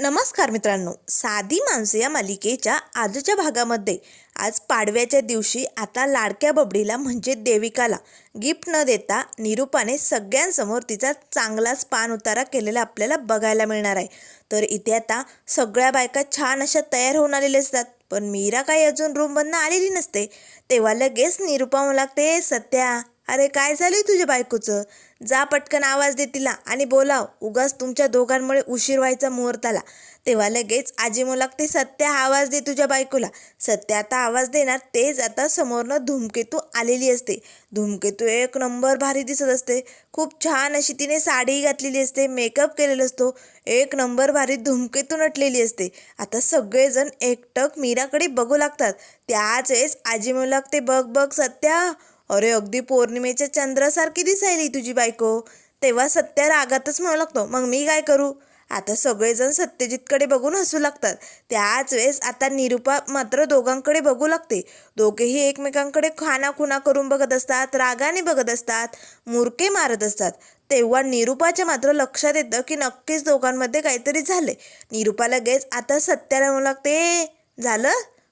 नमस्कार मित्रांनो. साधी माणसं या मालिकेच्या आजच्या भागामध्ये. आज पाडव्याच्या दिवशी आता लाडक्या बबडीला म्हणजे देविकाला गिफ्ट न देता निरूपाने सगळ्यांसमोर तिचा चांगलाच पान उतारा केलेला आपल्याला बघायला मिळणार आहे. तर इथे आता सगळ्या बायका छान अशा तयार होऊन आलेल्या असतात पण मीरा काही अजून रूममधनं आलेली नसते. तेव्हा लगेच निरूपा म्हणू लागते सत्या अरे काय झालं तुझ्या बायकोचं? जा पटकन आवाज दे तिला आणि बोलाव. उगाच तुमच्या दोघांमुळे उशीर व्हायचा मुहूर्ताला. तेव्हा लगेच आजी मुलाक लागते सत्या आवाज दे तुझ्या बायकोला. सत्या आता आवाज देणार तेच आता समोरनं धूमकेतू आलेली असते. धूमकेतू एक नंबर भारी दिसत असते. खूप छान अशी तिने साडी घातलेली असते मेकअप केलेला असतो. एक नंबर भारी धूमकेतू नटलेली असते. आता सगळेजण एकटक मीराकडे बघू लागतात. त्याच वेळेस आजी मुलाक लागते बघ बघ सत्या. अरे अगदी पौर्णिमेच्या चंद्रासारखी दिसायली तुझी बायको. तेव्हा सत्या रागातच म्हणू लागतो मग मी काय करू? आता सगळेजण सत्यजितकडे बघून हसू लागतात. त्याच वेळेस आता निरूपा मात्र दोघांकडे बघू लागते. दोघेही एकमेकांकडे खानाखुना करून बघत असतात रागाने बघत असतात मुरके मारत असतात. तेव्हा निरूपाच्या मात्र लक्षात येतं की नक्कीच दोघांमध्ये काहीतरी झाले निरूपा लगेच आता सत्याला म्हणू लागते झालं?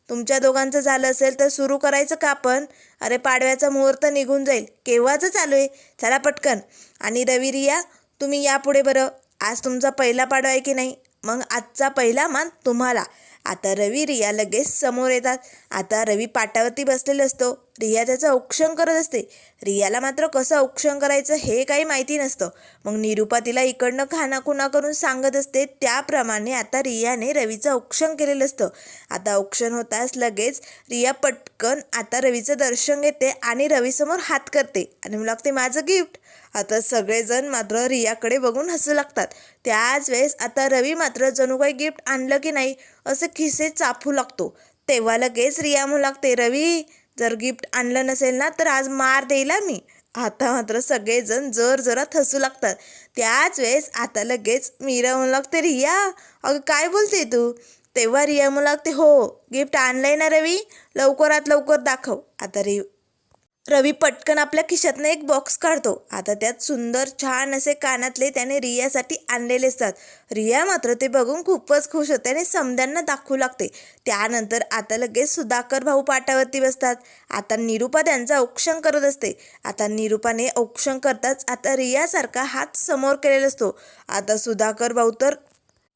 तुमच्या दोघांचं झालं असेल तर सुरू करायचं का आपण? अरे पाडव्याचा मुहूर्त निघून जाईल. केव्हाचं चालू आहे? चला पटकन. आणि रवी रिया तुम्ही यापुढे बरं. आज तुमचा पहिला पाडवा आहे की नाही? मग आजचा पहिला मान तुम्हाला. आता रवी रिया लगेच समोर येतात. आता रवी पाटावरती बसलेला असतो. रिया त्याचं औक्षण करत असते. रियाला मात्र कसं औक्षण करायचं हे काही माहिती नसतं. मग निरूपा तिला इकडनं खानाखुना करून सांगत असते. त्याप्रमाणे आता रियाने रवीचं औक्षण केलेलं असतं. आता औक्षण होताच लगेच रिया पटकन आता रवीचं दर्शन घेते आणि रवीसमोर हात करते. आणि मला लागते माझं गिफ्ट. आता सगळेजण मात्र रियाकडे बघून हसू लागतात. त्याच वेळेस आता रवी मात्र जणू काही गिफ्ट आणलं की नाही असं खिसे चाफू लागतो. तेव्हा लगेच रिया म्हणू लागते रवी जर गिफ्ट आणलं नसेल ना तर आज मार देईल मी. आता मात्र सगळेजण जर जरात हसू लागतात. त्याच वेळेस आता लगेच मीरा म्हणू लागते रिया अगं काय बोलते तू? तेव्हा रिया म्हणू लागते हो गिफ्ट आणलंय ना रवी लवकरात लवकर दाखव. आता रि रवी पटकन आपल्या खिशातनं एक बॉक्स काढतो. आता त्यात सुंदर छान असे कानातले त्याने रियासाठी आणलेले असतात. रिया मात्र ते बघून खूपच खुश होते आणि समद्यांना दाखवू लागते. त्यानंतर आता लगेच सुधाकर भाऊ पाटावरती बसतात. आता निरूपा त्यांचा औक्षण करत असते. आता निरूपाने औक्षण करताच आता रियासारखा हात समोर केलेला असतो. आता सुधाकर भाऊ तर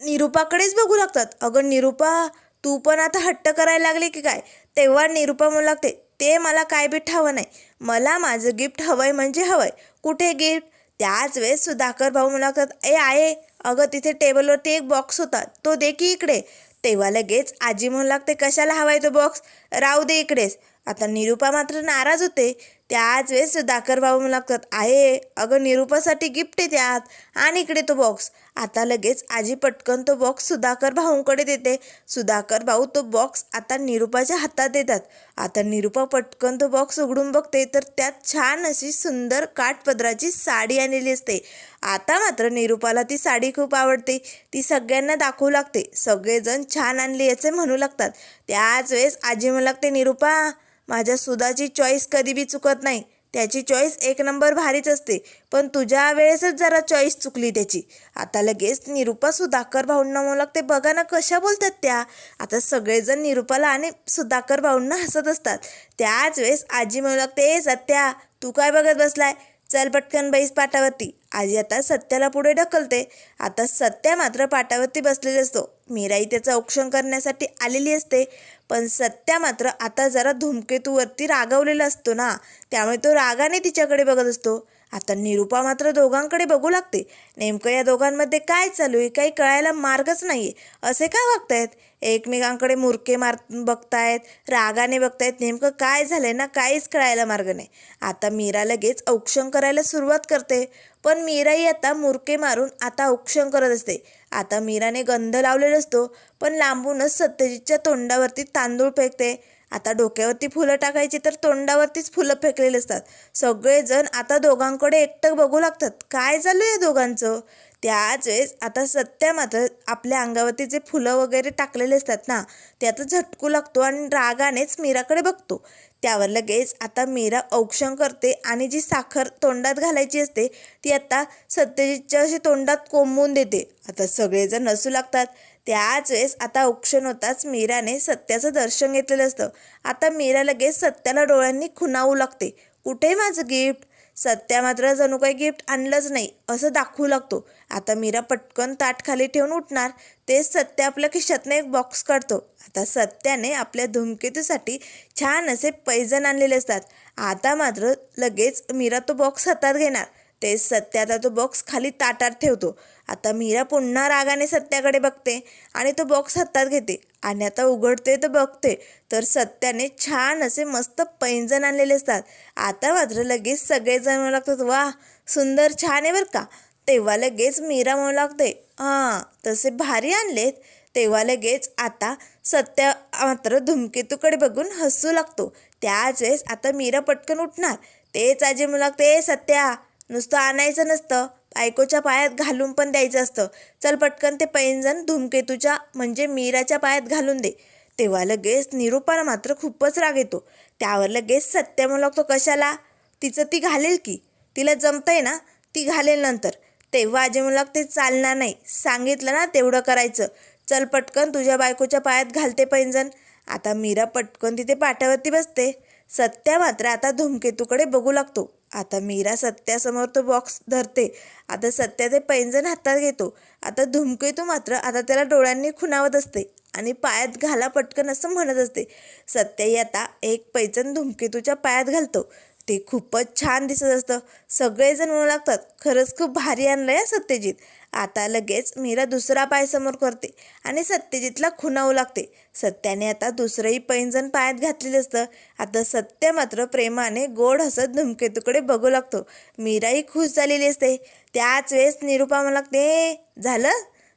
निरूपाकडेच बघू लागतात. अगं निरूपा तू पण आता हट्ट करायला लागली की काय? तेव्हा निरूपा म्हणू लागते ते मला काय बी हवं नाही. मला माझं गिफ्ट हवंय म्हणजे हवंय. कुठे गिफ्ट? त्याच वेळेस सुधाकर भाऊ म्हणू लागतात ए आहे. अगं तिथे टेबलवरती एक बॉक्स होता. तो दे की इकडे. तेव्हा लगेच आजी म्हणू लागते कशाला हवाय तो बॉक्स? राहू दे इकडेच. आता निरूपा मात्र नाराज होते. त्याच वेळेस सुधाकर भाऊ म्हणू लागतात आहे अगं निरूपासाठी गिफ्ट आहे त्यात. आणि इकडे तो बॉक्स आता लगेच आजी पटकन तो बॉक्स सुधाकर भाऊंकडे देते. सुधाकर भाऊ तो बॉक्स आता निरूपाच्या हातात देतात. आता निरूपा पटकन तो बॉक्स उघडून बघते तर त्यात छान अशी सुंदर काठपदराची साडी आणलेली असते. आता मात्र निरूपाला ती साडी खूप आवडते. ती सगळ्यांना दाखवू लागते. सगळेजण छान आणली याचे म्हणू लागतात. त्याच वेळेस आजी म्हणू लागते निरूपा माझ्या सुदाची चॉईस कधी बी चुकत नाही. त्याची चॉईस एक नंबर भारीच असते. पण तुझ्या वेळेसच जरा चॉईस चुकली त्याची. आता लगेच निरूपा सुधाकर भाऊंना म्हणू लागते बघा ना कशा बोलतात त्या. आता सगळेजण निरूपाला आणि सुधाकर भाऊंना हसत असतात. त्याच वेळेस आजी म्हणू लागते ए सत्या तू काय बघत बसलाय? चल पटकन बैस पाटावरती. आजी आता सत्याला पुढे ढकलते. आता सत्या मात्र पाटावरती बसलेली असतो. मीराई त्याचा औक्षण करण्यासाठी आलेली असते. पण सत्या मात्र आता जरा धूमकेतूवरती रागवलेला असतो ना. त्यामुळे तो रागाने तिच्याकडे बघत असतो. आता निरूपा मात्र दोघांकडे बघू लागते. नेमकं या दोघांमध्ये काय चालू आहे काही कळायला मार्गच नाही आहे असे का वागतायत? एकमेकांकडे मुरके मार बघतायत रागाने बघतायत. नेमकं काय झालंय ना काहीच कळायला मार्ग नाही. आता मीरा लगेच औक्षण करायला सुरुवात करते. पण मीराही आता मुरके मारून आता औक्षण करत असते. आता मीराने गंध लावलेला असतो पण लांबूनच सत्यजितच्या तोंडावरती तांदूळ फेकते. आता डोक्यावरती फुलं टाकायची तर तोंडावरतीच फुलं फेकलेली असतात. सगळेजण आता दोघांकडे एकटक बघू लागतात. काय झालं या दोघांचं? त्याच वेळेस आता सत्या मात्र आपल्या अंगावरती जे फुलं वगैरे टाकलेले असतात ना ते आता झटकू लागतो आणि रागानेच मीराकडे बघतो. त्यावर लगेच आता मीरा औक्षण करते आणि जी साखर तोंडात घालायची असते ती आता सत्यजितच्या अशी तोंडात कोंबून देते. आता सगळेजण नसू लागतात. त्याच वेळेस आता औक्षण होताच मीराने सत्याचं दर्शन घेतलेलं असतं. आता मीरा लगेच सत्याला डोळ्यांनी खुणावू लागते. कुठे माझं गिफ्ट? सत्या मात्र जणू काही गिफ्ट आणलंच नाही असं दाखवू लागतो. आता मीरा पटकन ताट खाली ठेवून उठणार तेच सत्या आपल्या खिशातनं एक बॉक्स काढतो. आता सत्याने आपल्या धूमकेतूसाठी छान असे पैजण आणलेले असतात. आता मात्र लगेच मीरा तो बॉक्स हातात घेणार. तेच सत्य आता तो बॉक्स खाली ताटात ठेवतो. आता मीरा पुन्हा रागाने सत्याकडे बघते आणि तो बॉक्स हातात घेते. आणि आता उघडते तर बघते तर सत्याने छान असे मस्त पैंजण आणलेले असतात. आता मात्र लगेच सगळेजण म्हणू लागतात वा सुंदर छान आहे बरं का? तेव्हा लगेच मीरा म्हणू लागते हां तसे भारी आणलेत. तेव्हा लगेच आता सत्या मात्र धुमकेतूकडे बघून हसू लागतो. त्याच वेळेस आता मीरा पटकन उठणार. तेच आजी म्हणू लागते सत्या नुसतं आणायचं नसतं. बायकोच्या पायात घालून पण द्यायचं असतं. चल पटकन ते पैंजण धूमकेतूच्या म्हणजे मीराच्या पायात घालून दे. तेव्हा लगेच निरूपाला मात्र खूपच राग येतो. त्यावर लगेच सत्य म्हणू लागतो कशाला? तिचं ती घालेल की? तिला जमतंय ना? ती घालेल नंतर. तेव्हा आजी म्हणू लागते चालणार नाही. सांगितलं ना तेवढं करायचं. चल पटकन तुझ्या बायकोच्या पायात घालते पैंजण. आता मीरा पटकन तिथे पाठावरती बसते. सत्या मात्र आता धूमकेतूकडे बघू लागतो. आता मीरा सत्यासमोर तो बॉक्स धरते. आता सत्या ते पैंजण हातात घेतो. आता धुमकेतू मात्र आता त्याला डोळ्यांनी खुणावत असते आणि पायात घाला पटकन असं म्हणत असते. सत्याही आता एक पैंजण धुमकेतूच्या पायात घालतो. ते खूपच छान दिसत असतं. सगळेजण म्हणू लागतात खरंच खूप भारी आणलं या सत्यजित. आता लगेच मीरा दुसरा पाय समोर करते आणि सत्यजितला खुणावू लागते. सत्याने आता दुसरंही पैंजण पायात घातलेलं असतं. आता सत्य मात्र प्रेमाने गोड हसत धुमकेतूकडे बघू लागतो. मीराही खुश झालेली असते. त्याच वेळेस निरुपा म्हणू लागते झालं?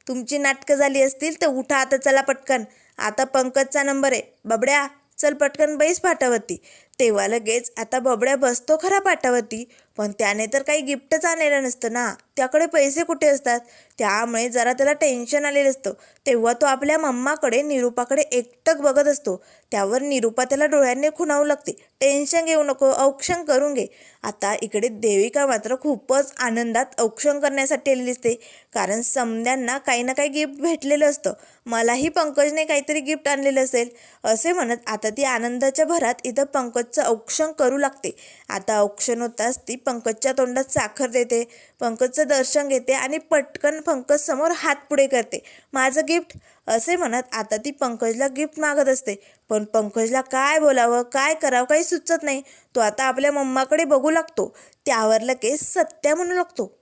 तुमची नाटकं झाली असतील तर उठा आता चला पटकन. आता पंकजचा नंबर आहे. बबड्या चल पटकन बैस पाटावरती. तेव्हा लगेच आता बबड्या बसतो खरा पाटावरती. पण त्याने तर काही गिफ्टच आणलेलं नसतं ना. त्याकडे पैसे कुठे असतात? त्यामुळे जरा त्याला टेन्शन आलेलं असतं. तेव्हा तो आपल्या मम्माकडे निरूपाकडे एकटक बघत असतो. त्यावर निरूपा त्याला डोळ्यांनी खुणावू लागते. टेन्शन घेऊ नको औक्षण करून घे. आता इकडे देविका मात्र खूपच आनंदात औक्षण करण्यासाठी आलेली असते कारण समद्यांना काही ना काही गिफ्ट भेटलेलं असतं. मलाही पंकजने काहीतरी गिफ्ट आणलेलं असेल. असे म्हणत आता ती आनंदाच्या भरात इथं पंकजचं औक्षण करू लागते. आता औक्षण होताच ती पंकजच्या तोंडात साखर देते. पंकजचं दर्शन घेते आणि पटकन पंकज समोर हात पुढे करते. माझं गिफ्ट असे म्हणत आता ती पंकजला गिफ्ट मागत असते. पण पंकजला काय बोलावं काय करावं काही सुचत नाही. तो आता आपल्या मम्माकडे बघू लागतो. त्यावर लगेच सत्या म्हणू लागतो.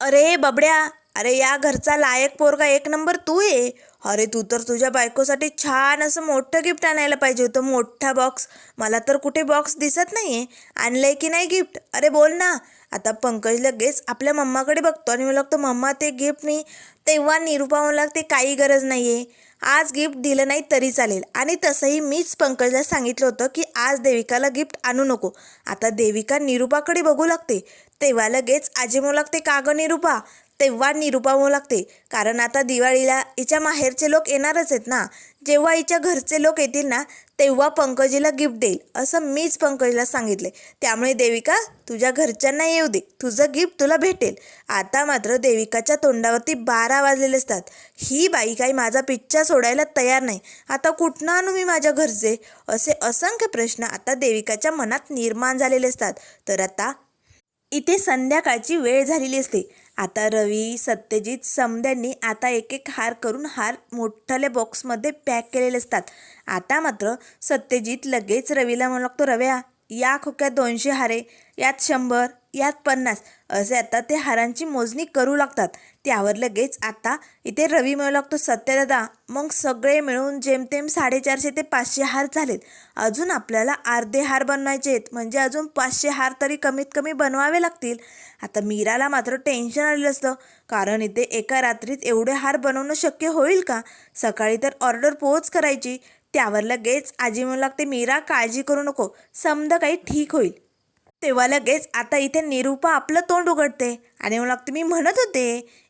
अरे बबड्या! अरे या घरचा लायक पोरगा एक नंबर तू ये. अरे तू तर तुझ्या बायकोसाठी छान असं मोठं गिफ्ट आणायला पाहिजे होतं. मोठा बॉक्स मला तर कुठे बॉक्स दिसत नाही आहे आणलंय की नाही गिफ्ट? अरे बोल ना. आता पंकज लगेच आपल्या मम्माकडे बघतो आणि मला लागतो मम्मा ते गिफ्ट मी तेव्हा निरूपा मला लागते काही गरज नाही आहे आज गिफ्ट दिलं नाही तरी चालेल. आणि तसंही मीच पंकजला सांगितलं होतं की आज देविकाला गिफ्ट आणू नको. आता देविका निरूपाकडे बघू लागते. तेव्हा लगेच आजी म्हणू लागते का गं निरूपा? तेव्हा निरुपावं लागते. कारण आता दिवाळीला हिच्या माहेरचे लोक येणारच आहेत ना. जेव्हा हिच्या घरचे लोक येतील ना तेव्हा पंकजीला गिफ्ट देईल. असं मीच पंकजला सांगितले त्यामुळे देविका तुझ्या घरच्यांना येऊ दे. तुझं गिफ्ट तुला भेटेल. आता मात्र देविकाच्या तोंडावरती बारा वाजलेले असतात. ही बाई काही माझा पिच्चा सोडायला तयार नाही. आता कुठनं आणू मी माझ्या घरचे? असे असंख्य प्रश्न आता देविकाच्या मनात निर्माण झालेले असतात. तर आता इथे संध्याकाळची वेळ झालेली असते. आता रवी सत्यजित समद्यांनी आता एक एक हार करून हार मोठ्याल्या बॉक्समध्ये पॅक केलेले असतात. आता मात्र सत्यजित लगेच रवीला म्हणू लागतो रव्या या खोक्यात दोनशे हारे यात शंभर यात पन्नास असे आता ते हारांची मोजणी करू लागतात. त्यावर लगेच आता इथे रवी मिळू लागतो सत्यदादा. मग सगळे मिळून जेमतेम साडेचारशे ते पाचशे हार झालेत. अजून आपल्याला अर्धे हार बनवायचे आहेत. म्हणजे अजून पाचशे हार तरी कमीत कमी बनवावे लागतील. आता मीराला मात्र टेन्शन आलेलं असतं. कारण इथे एका रात्रीत एवढे हार बनवणं शक्य होईल का? सकाळी तर ऑर्डर पोच करायची. त्यावर लगेच आजी म्हणू लागते मीरा काळजी करू नको. समजा काही ठीक होईल. तेव्हा लगेच आता इथे निरूपा आपलं तोंड उघडते. आणि मग लागते मी म्हणत होते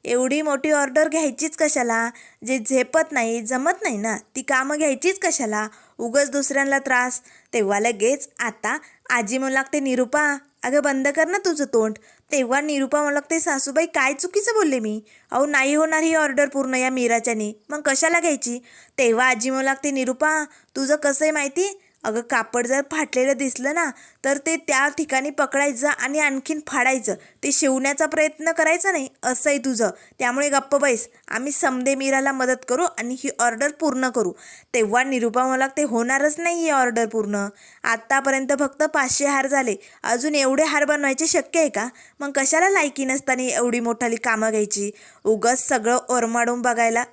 एवढी मोठी ऑर्डर घ्यायचीच कशाला? जे झेपत नाही जमत नाही ना ती कामं घ्यायचीच कशाला? उगच दुसऱ्यांना त्रास. तेव्हा लगेच आता आजी म्हणू लागते निरूपा अगं बंद कर ना तुझं तोंड. तेव्हा निरूपा म्हणू लागते सासूबाई काय चुकीचं बोलले मी? अहो नाही होणार ही ऑर्डर पूर्ण या मीराच्यानी. मग कशाला घ्यायची? तेव्हा आजी म्हणू लागते निरूपा तुझं कसं आहे माहिती? अगं कापड जर फाटलेलं दिसलं ना तर ते त्या ठिकाणी पकडायचं आणि आणखीन फाडायचं. ते शिवण्याचा प्रयत्न करायचा नाही असं आहे तुझं. त्यामुळे गप्प बैस. आम्ही समदे मीराला मदत करू आणि ही ऑर्डर पूर्ण करू. तेव्हा निरुपा मला ते होणारच नाही ही ऑर्डर पूर्ण. आत्तापर्यंत फक्त पाचशे हार झाले. अजून एवढे हार बनवायचे शक्य आहे का? मग कशाला लायकी नसताना एवढी मोठाली कामं घ्यायची? उगस सगळं ओरमाडून बघायला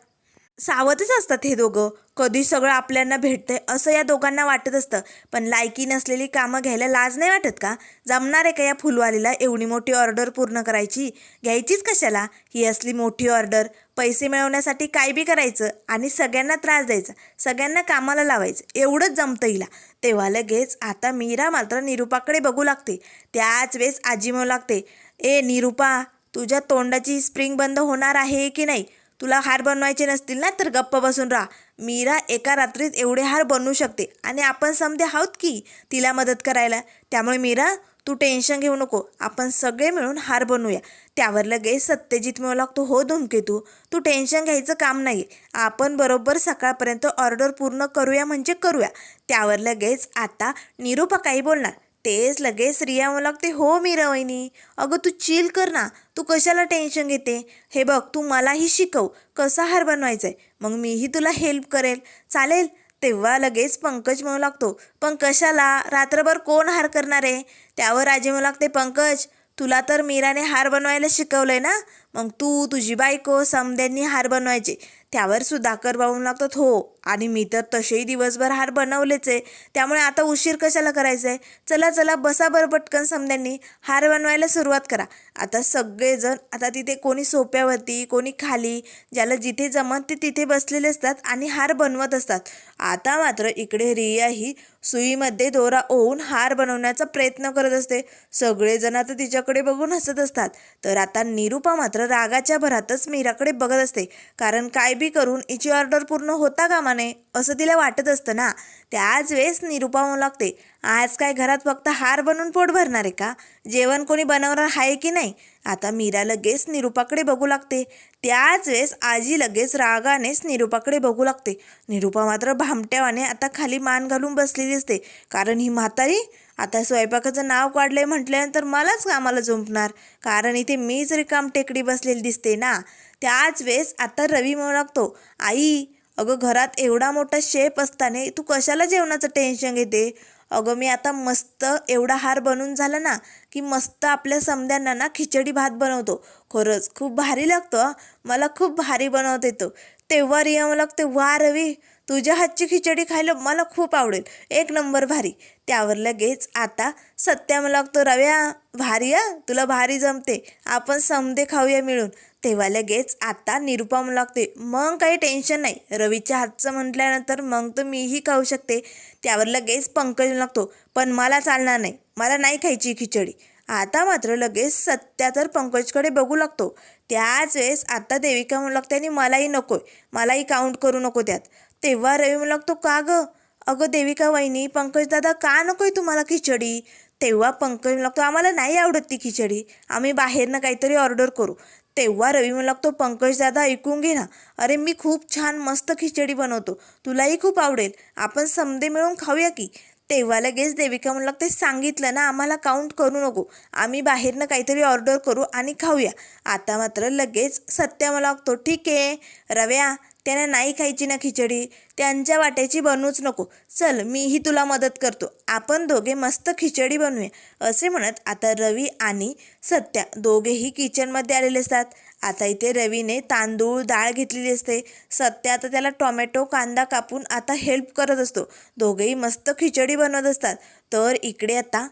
सावधच असतात हे दोघं. कधी सगळं आपल्यांना भेटतंय असं या दोघांना वाटत असतं. पण लायकी नसलेली कामं घ्यायला लाज नाही वाटत का? जमणार आहे का या फुलवालीला एवढी मोठी ऑर्डर पूर्ण करायची? घ्यायचीच कशाला? ही असली मोठी ऑर्डर. पैसे मिळवण्यासाठी काय बी करायचं आणि सगळ्यांना त्रास द्यायचा. सगळ्यांना कामाला लावायचं. एवढंच जमतं हिला. तेव्हा लगेच आता मीरा मात्र निरूपाकडे बघू लागते. त्याच वेळेस आजी म्हणू लागते ए निरूपा तुझ्या तोंडाची स्प्रिंग बंद होणार आहे की नाही? तुला हार बनवायचे नसतील ना तर गप्प बसून राहा. मीरा एका रात्रीत एवढे हार बनवू शकते आणि आपण समजे आहोत की तिला मदत करायला. त्यामुळे मीरा तू टेन्शन घेऊ नको. आपण सगळे मिळून हार बनवूया. त्यावर लगेच सत्यजित मिळू लागतो हो धूमकेतू तू. टेन्शन घ्यायचं काम नाही आपण बरोबर सकाळपर्यंत ऑर्डर पूर्ण करूया म्हणजे करूया. त्यावर लगेच आता निरूपा काही बोलणार. तेच लगेच रिया म्हणू लागते हो मीरा वहिनी अगं तू चिल कर ना तू कशाला टेन्शन घेते? हे बघ तू मलाही शिकव कसा हार बनवायचा आहे मग मीही तुला हेल्प करेल. चालेल. तेव्हा लगेच पंकज म्हणू लागतो पण कशाला रात्रभर कोण हार करणार आहे? त्यावर राजे म्हणू लागते पंकज तुला तर मीराने हार बनवायला शिकवलंय ना मग तू तुझी बायको समद्यांनी हार बनवायचे त्यावर सुद्धा कर बाबून लागतात. हो आणि मी तर तसेही दिवसभर हार बनवलेच आहे. त्यामुळे आता उशीर कशाला करायचा आहे चला चला बसा बरं पटकन समद्यांनी हार बनवायला सुरुवात करा. आता सगळेजण आता तिथे कोणी सोप्यावरती कोणी खाली ज्याला जिथे जमत ते तिथे बसलेले असतात आणि हार बनवत असतात. आता मात्र इकडे रिया ही सुईमध्ये दोरा ओवून हार बनवण्याचा प्रयत्न करत असते. सगळेजण आता तिच्याकडे बघून हसत असतात. तर आता निरूपा मात्र रागाच्या भरातच मीराकडे बघत असते. कारण काय बी करून हिची ऑर्डर पूर्ण होता कामा नये असं तिला वाटत असतं ना. त्याच वेळेस निरूपा म्हणू लागते. आज काय घरात फक्त हार बनवून पोट भरणार आहे का? जेवण कोणी बनवणार आहे की नाही? आता मीरा लगेच निरूपाकडे बघू लागते. त्याच वेळेस आजी लगेच रागानेच निरूपाकडे बघू लागते. निरूपा मात्र भामट्यावाने आता खाली मान घालून बसलेली असते. कारण ही म्हातारी आता स्वयंपाकाचं नाव काढलंय म्हटल्यानंतर मलाच कामाला झुंपणार. कारण इथे मीच रिकाम टेकडी बसलेली दिसते ना. त्याच वेळेस आता रवी म्हणू लागतो आई अगं घरात एवढा मोठा शेप असताना तू कशाला जेवणाचं टेन्शन घेते? अगं मी आता मस्त एवढा हार बनून झाला ना की मस्त आपल्या समद्यांना ना खिचडी भात बनवतो. खरंच खूप भारी लागतो मला खूप भारी बनवता येतो. तेव्हा रिया मला लागते वा रवी तुझ्या हातची खिचडी खायला मला खूप आवडेल. एक नंबर भारी. त्यावर लगेच आता सत्या मला लागतो रव्या भारी आ तुला भारी जमते. आपण समदे खाऊया मिळून. तेव्हा लगेच आता निरुपा म्हणू लागते मग काही टेन्शन नाही. रवीच्या हातचं म्हटल्यानंतर मग तर मीही खाऊ शकते. त्यावर लगेच पंकज लागतो पण मला चालणार नाही. मला नाही खायची खिचडी. आता मात्र लगेच सत्या तर पंकजकडे बघू लागतो. त्याच वेळेस आता देविका म्हणू लागते आणि मलाही नकोय. मलाही काउंट करू नको त्यात. तेव्हा रवी म्हणू लागतो का गं? अगं देविका वहिनी पंकज दादा का नकोय तुम्हाला खिचडी? तेव्हा पंकज लागतो आम्हाला नाही आवडत ती खिचडी. आम्ही बाहेरनं काहीतरी ऑर्डर करू. तेव्हा रवी म्हणू लागतो पंकजदादा ऐकून घे ना. अरे मी खूप छान मस्त खिचडी बनवतो. तुलाही खूप आवडेल. आपण समदे मिळून खाऊया की? तेव्हा लगेच देविका म्हणू लागते सांगितलं ना आम्हाला काउंट करू नको. आम्ही बाहेरनं काहीतरी ऑर्डर करू आणि खाऊया. आता मात्र लगेच सत्या मला लागतो ठीक आहे. रव्या त्यांना नाही खायची ना खिचडी. त्यांच्या वाट्याची बनवूच नको. चल मीही तुला मदत करतो. आपण दोघे मस्त खिचडी बनवूया. असे म्हणत आता रवी आणि सत्या दोघेही किचनमध्ये आलेले असतात. आता इथे रवीने तांदूळ डाळ घेतलेली असते. सत्या आता त्याला टोमॅटो कांदा कापून आता हेल्प करत असतो. दोघेही मस्त खिचडी बनवत असतात. तर इकडे आता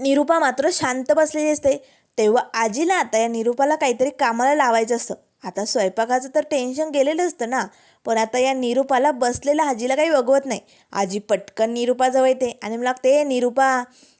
निरूपा मात्र शांत बसलेली असते. तेव्हा आजीला आता या निरूपाला काहीतरी कामाला लावायचं असतं. आता स्वयंपाकाचं तर टेन्शन गेलेलं असतं ना. पण आता या निरूपाला बसलेल्या आजीला काही बघवत नाही. आजी पटकन निरूपाजवळ येते आणि मला लागते हे निरूपा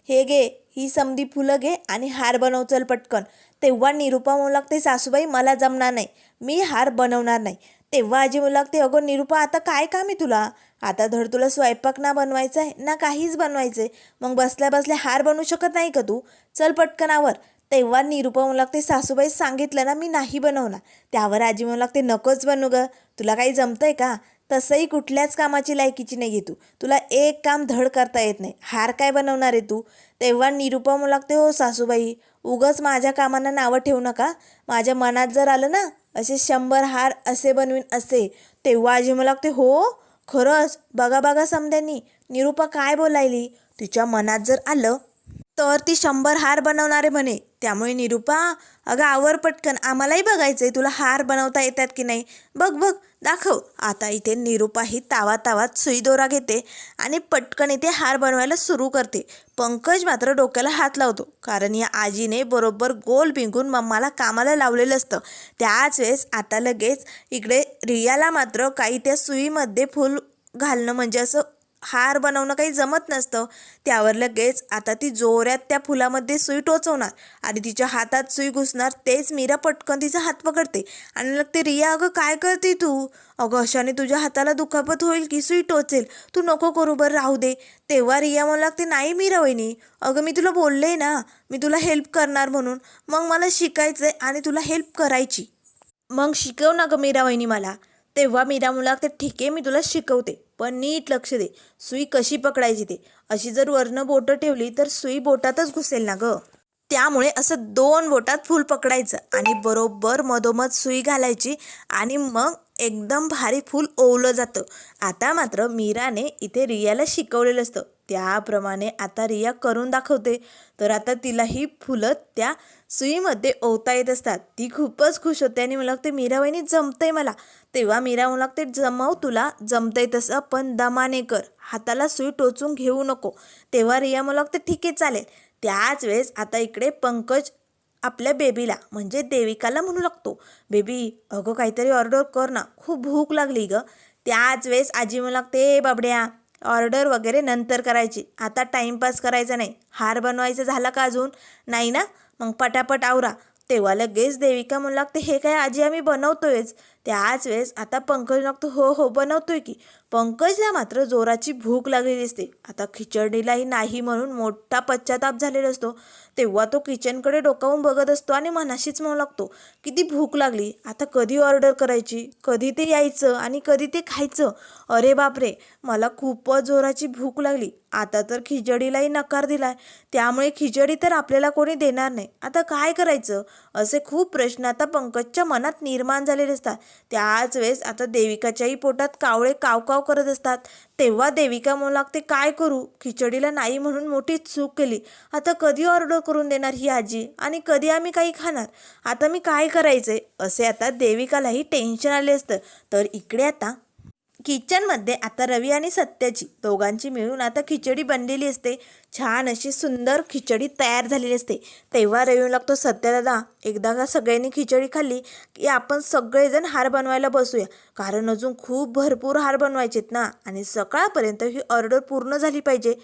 हे घे ही समधी फुलं घे आणि हार बनव चल पटकन. तेव्हा निरूपा म्हणू लागते सासूबाई मला जमणार नाही. मी हार बनवणार नाही. तेव्हा आजी म्हणू लागते अगं निरूपा आता काय काम आहे तुला? आता धड तुला स्वयंपाक ना बनवायचा आहे ना काहीच बनवायचं आहे मग बसल्या बसल्या हार बनवू शकत नाही का तू? चल पटकन आवर. तेव्हा निरुपा म्हणू लागते सासूबाई सांगितलं ना मी नाही बनवणार. त्यावर आजी म्हणू लागते नकोच बनवू ग तुला काही जमतंय का? तसंही कुठल्याच कामाची लायकीची नाही आहे तू. तुला एक काम धड करता येत नाही. हार काय बनवणार आहे तू? तेव्हा निरुपा म्हणू लागते हो सासूबाई उगच माझ्या कामांना नावं ठेवू नका. माझ्या मनात जर आलं ना असे शंभर हार असे बनवीन असे. तेव्हा आजी म्हणू लागते हो खरंच. बघा बघा समद्यांनी. निरुपा काय बोलायली? तिच्या मनात जर आलं तर ती शंभर हार बनवणारे म्हणे. त्यामुळे निरूपा अगं आवर पटकन आम्हालाही बघायचं आहे तुला हार बनवता येतात की नाही. बघ बघ दाखव. आता इथे निरूपा ही तावा तावात सुई दोरा घेते आणि पटकन इथे हार बनवायला सुरू करते. पंकज मात्र डोक्याला हात लावतो कारण या आजीने बरोबर गोल भिंगून मम्माला कामाला लावलेलं असतं. त्याच वेळेस आता लगेच इकडे रियाला मात्र काही त्या सुईमध्ये फूल घालणं म्हणजे असं हार बनवणं काही जमत नसतं. त्यावर लगेच आता ती जोऱ्यात त्या फुलामध्ये सुई टोचवणार आणि तिच्या हातात सुई घुसणार तेच मीरा पटकन तिचा हात पकडते. आणि लागते रिया अगं काय करते तू? अगं अशाने तुझ्या हाताला दुखापत होईल की सुई टोचेल? तू नको करू बरं राहू दे. तेव्हा रिया मला लागते नाही मीरा वहिनी अगं मी तुला बोलले ना मी तुला हेल्प करणार म्हणून. मग मला शिकायचं आहे आणि तुला हेल्प करायची. मग शिकव ना गं मीरा वहिनी मला. तेव्हा मीरा मुला ते ठीक आहे मी तुला शिकवते पण नीट लक्ष दे. सुई कशी पकडायची ते? अशी जर वरनं बोटं ठेवली तर सुई बोटातच घुसेल ना गं. त्यामुळे असं दोन बोटात फूल पकडायचं आणि बरोबर मधोमध सुई घालायची आणि मग एकदम भारी फूल ओवलं जातं. आता मात्र मीराने इथे रियाला शिकवलेलं असतं. त्याप्रमाणे आता रिया करून दाखवते. तर आता तिला ही फुलं त्या सुईमध्ये ओवता येत असतात. ती खूपच खुश होते आणि मला लागते मीरा जमतंय मला. तेव्हा मीरा मला लागते जमव तुला जमतंय तसं पण दमाने कर. हाताला सुई टोचून घेऊ नको. तेव्हा रिया मला लागते ठीक आहे चालेल. त्याच वेळेस आता इकडे पंकज आपल्या बेबीला म्हणजे देविकाला म्हणू लागतो बेबी अगं काहीतरी ऑर्डर कर ना. खूप भूक लागली ग. त्याच वेळेस आजी म्हणू लागते बाबड्या ऑर्डर वगैरे नंतर करायची. आता टाईमपास करायचा नाही. हार बनवायचं झाला का अजून? नाही ना? मग पटापट आवरा. तेव्हा लगेच देविका म्हणू लागते हे काय आजी आम्ही बनवतोयच. त्याच वेळेस आता पंकज लागतो हो हो बनवतोय की. पंकजला मात्र जोराची भूक लागलेली असते. आता खिचडीलाही नाही म्हणून मोठा पश्चाताप झालेला असतो. तेव्हा तो किचनकडे डोकावून बघत असतो आणि मनाशीच म्हणू लागतो किती भूक लागली. आता कधी ऑर्डर करायची? कधी ते यायचं आणि कधी ते खायचं? अरे बापरे! मला खूपच जोराची भूक लागली. आता तर खिचडीलाही नकार दिलाय. त्यामुळे खिचडी तर आपल्याला कोणी देणार नाही. आता काय करायचं? असे खूप प्रश्न आता पंकजच्या मनात निर्माण झालेले असतात. त्याच वेळेस आता देविकाच्याही पोटात कावळे काव काव करत असतात. तेव्हा देविका म्हणू लागते काय करू? खिचडीला नाही म्हणून मोठी चूक केली. आता कधी ऑर्डर करून देणार ही आजी? आणि कधी आम्ही काही खाणार? आता मी काय करायचंय? असे आता देविकालाही टेन्शन आले असतं. तर इकडे आता किचनमध्ये आता रवी आणि सत्याची दोघांची मिळून आता खिचडी बनलेली असते. छान अशी सुंदर खिचडी तयार झालेली असते. तेव्हा रवी लागतो सत्या दादा एकदा का सगळ्यांनी खिचडी खाल्ली की आपण सगळेजण हार बनवायला बसूया. कारण अजून खूप भरपूर हार बनवायचेत ना आणि सकाळपर्यंत ही ऑर्डर पूर्ण झाली पाहिजे.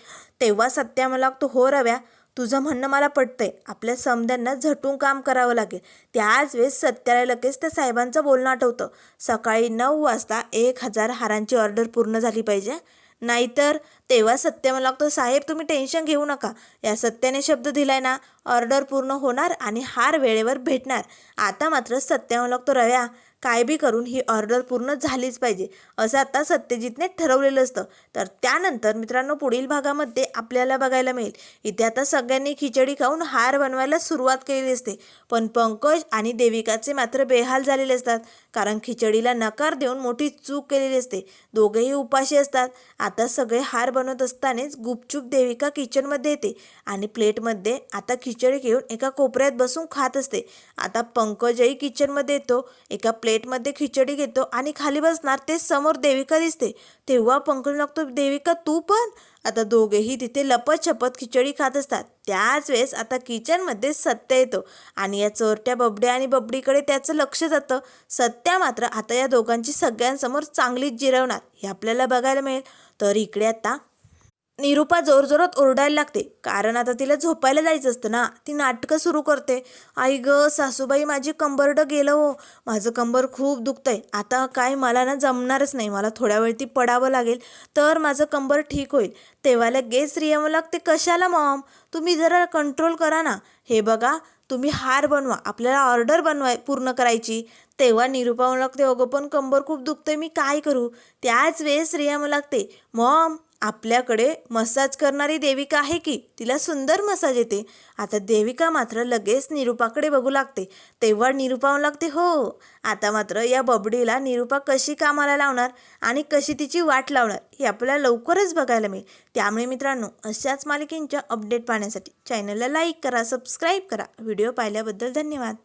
तेव्हा सत्या मला लागतो हो रव्या तुझं म्हणणं मला पटतंय. आपल्या समद्यांना झटून काम करावं लागेल. त्याच वेळेस सत्याला लगेच त्या साहेबांचं बोलणं आठवतं. सकाळी नऊ वाजता एक हजार हारांची ऑर्डर पूर्ण झाली पाहिजे. नाहीतर तेव्हा सत्य मला लागतो साहेब तुम्ही टेन्शन घेऊ नका. या सत्याने शब्द दिलाय ना ऑर्डर पूर्ण होणार आणि हार वेळेवर भेटणार. आता मात्र सत्य मला लागतो रव्या काय बी करून ही ऑर्डर पूर्ण झालीच पाहिजे असं आता सत्यजितने ठरवलेलं असतं. तर त्यानंतर मित्रांनो पुढील भागामध्ये आपल्याला बघायला मिळेल. इथे आता सगळ्यांनी खिचडी खाऊन हार बनवायला सुरुवात केलेली असते. पण पंकज आणि देविकाचे मात्र बेहाल झालेले असतात. कारण खिचडीला नकार देऊन मोठी चूक केलेली असते. दोघेही उपाशी असतात. आता सगळे हार बनवत असतानाच गुपचूप देविका किचनमध्ये येते. आणि प्लेटमध्ये आता खिचडी घेऊन एका कोपऱ्यात बसून खात असते. आता पंकजही किचनमध्ये येतो. एका प्लेटमध्ये खिचडी घेतो आणि खाली बसणार ते समोर देविका दिसते. तेव्हा पंकज लागतो देविका तू पण? आता दोघेही तिथे लपत छपत खिचडी खात असतात. त्याच वेळेस आता किचनमध्ये सत्य येतो आणि या चोरट्या बबड्या आणि बबडीकडे त्याचं लक्ष जातं. सत्या मात्र आता या दोघांची सगळ्यांसमोर चांगलीच जिरवणार हे आपल्याला बघायला मिळेल. तर इकडे आता निरूपा जोरजोरात ओरडायला लागते. कारण आता तिला झोपायला जायचं असतं ना. ती नाटकं सुरू करते. आई ग सासूबाई माझी कंबरडं गेलं हो. माझं कंबर खूप दुखतंय. आता काय मला ना जमणारच नाही. मला थोड्या वेळ ती पडावं लागेल तर माझं कंबर ठीक होईल. तेव्हा लगेच रियावं लागते कशाला मॉम? तुम्ही जरा कंट्रोल करा ना. हे बघा तुम्ही हार बनवा. आपल्याला ऑर्डर बनवाय पूर्ण करायची. तेव्हा निरूपा म्हणू लागते अगं पण कंबर खूप दुखतंय. मी काय करू? त्याच वेळेस रिया म्हणू लागते मॉम आपल्याकडे मसाज करणारी देविका आहे की? तिला सुंदर मसाज येते. आता देविका मात्र लगेच निरूपाकडे बघू लागते. तेव्हा निरूपा लागते हो आता मात्र या बबडीला निरूपा कशी कामाला लावणार आणि कशी तिची वाट लावणार हे आपल्याला लवकरच बघायला मिळेल. त्यामुळे मित्रांनो अशाच मालिकेंच्या अपडेट पाहण्यासाठी चॅनलला लाईक करा सबस्क्राईब करा. व्हिडिओ पाहिल्याबद्दल धन्यवाद.